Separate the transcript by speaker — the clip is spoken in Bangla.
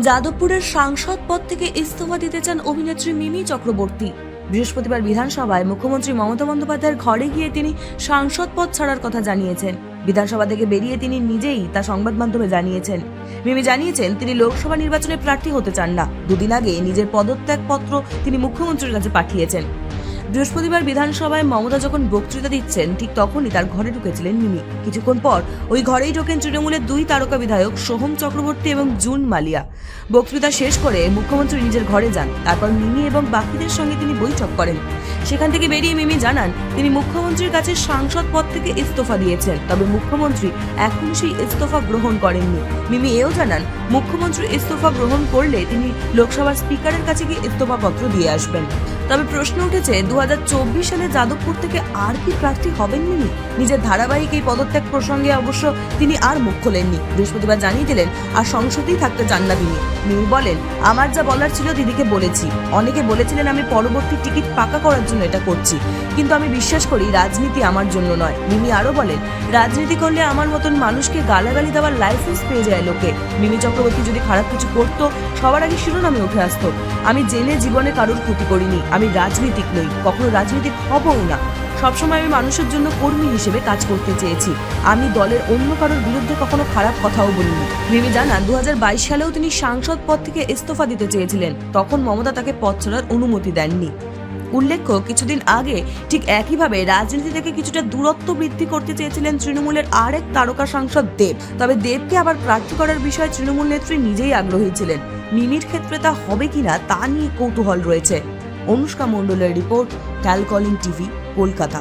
Speaker 1: যাদবপুরের সাংসদ পদ থেকে ইস্তফা দিতে চান অভিনেত্রী মিমি চক্রবর্তী। বৃহস্পতিবার বিধানসভায় মুখ্যমন্ত্রী মমতা বন্দ্যোপাধ্যায়ের ঘরে গিয়ে তিনি সাংসদ পদ ছাড়ার কথা জানিয়েছেন। বিধানসভা থেকে বেরিয়ে তিনি নিজেই তা সংবাদ মাধ্যমে জানিয়েছেন। মিমি জানিয়েছেন, তিনি লোকসভা নির্বাচনে প্রার্থী হতে চান না। দুদিন আগে নিজের পদত্যাগপত্র তিনি মুখ্যমন্ত্রীর কাছে পাঠিয়েছেন। বৃহস্পতিবার বিধানসভায় মমতা যখন বক্তৃতা দিচ্ছেন, ঠিক তখনই তার ঘরে ঢুকেছিলেন মিমি। কিছুক্ষণ পর ওই ঘরেই ঢোকেন তৃণমূলের দুই তারকা বিধায়ক সোহম চক্রবর্তী এবং জুন মালিয়া। বক্তৃতা শেষ করে মুখ্যমন্ত্রী নিজের ঘরে যান। তারপর মিমি এবং বাকিদের সঙ্গে তিনি বৈঠক করেন। সেখান থেকে বেরিয়ে মিমি জানান, তিনি মুখ্যমন্ত্রীর কাছে সাংসদ পদ থেকে ইস্তফা দিয়েছেন, তবে মুখ্যমন্ত্রী এখন সেই ইস্তফা গ্রহণ করেননি। মিমি এও জানান, মুখ্যমন্ত্রী ইস্তফা গ্রহণ করলে তিনি লোকসভার স্পিকারের কাছে গিয়ে ইস্তফাপত্র দিয়ে আসবেন। তবে প্রশ্ন উঠেছে দু হাজার চব্বিশ সালে যাদবপুর থেকে আর কি প্রার্থী হবেন মিমি? নিজের ধারাবাহিক এই পদত্যাগ প্রসঙ্গে অবশ্য তিনি আর মুখ খোলেননি। বৃহস্পতিবার জানিয়ে দিলেন, আর সংসদেই থাকতে চান না তিনি মিমি বলেন, আমার যা বলার ছিল দিদিকে বলেছি। অনেকে বলেছিলেন আমি পরবর্তী টিকিট পাকা করার জন্য এটা করছি। কিন্তু আমি বিশ্বাস করি রাজনীতি আমার জন্য নয়। মিমি আরও বলেন, রাজনীতি করলে আমার মতন মানুষকে গালাগালি দেওয়ার লাইসেন্স পেয়ে যায় লোকে। মিমি চক্রবর্তী যদি খারাপ কিছু করতো, সবার আগে শিরোনামে উঠে আসতো। আমি জেনে জীবনে কারোর ক্ষতি করিনি। আমি রাজনীতিক নই, কখনো রাজনীতিক হবও না। সবসময় আমি মানুষের জন্য কর্মী হিসেবে কাজ করতে চেয়েছি। আমি দলের অন্য কারোর বিরুদ্ধে কখনো খারাপ কথাও বলিনি। মিমি জানান দু সালেও তিনি সাংসদ পদ থেকে ইস্তফা দিতে চেয়েছিলেন। তখন মমতা তাকে পদ ছাড়ার অনুমতি দেননি। উল্লেখ্য, কিছুদিন আগে ঠিক একইভাবে রাজনীতি থেকে কিছুটা দূরত্ব বৃদ্ধি করতে চেয়েছিলেন তৃণমূলের আরেক তারকা সাংসদ দেব। তবে দেবকে আবার প্রার্থী করার বিষয়ে তৃণমূল নেত্রী নিজেই আগ্রহী ছিলেন। মিমির ক্ষেত্রে তা হবে কিনা তা নিয়ে কৌতূহল রয়েছে। অনুষ্কা মণ্ডলের রিপোর্ট ক্যালকলিং টিভি কলকাতা।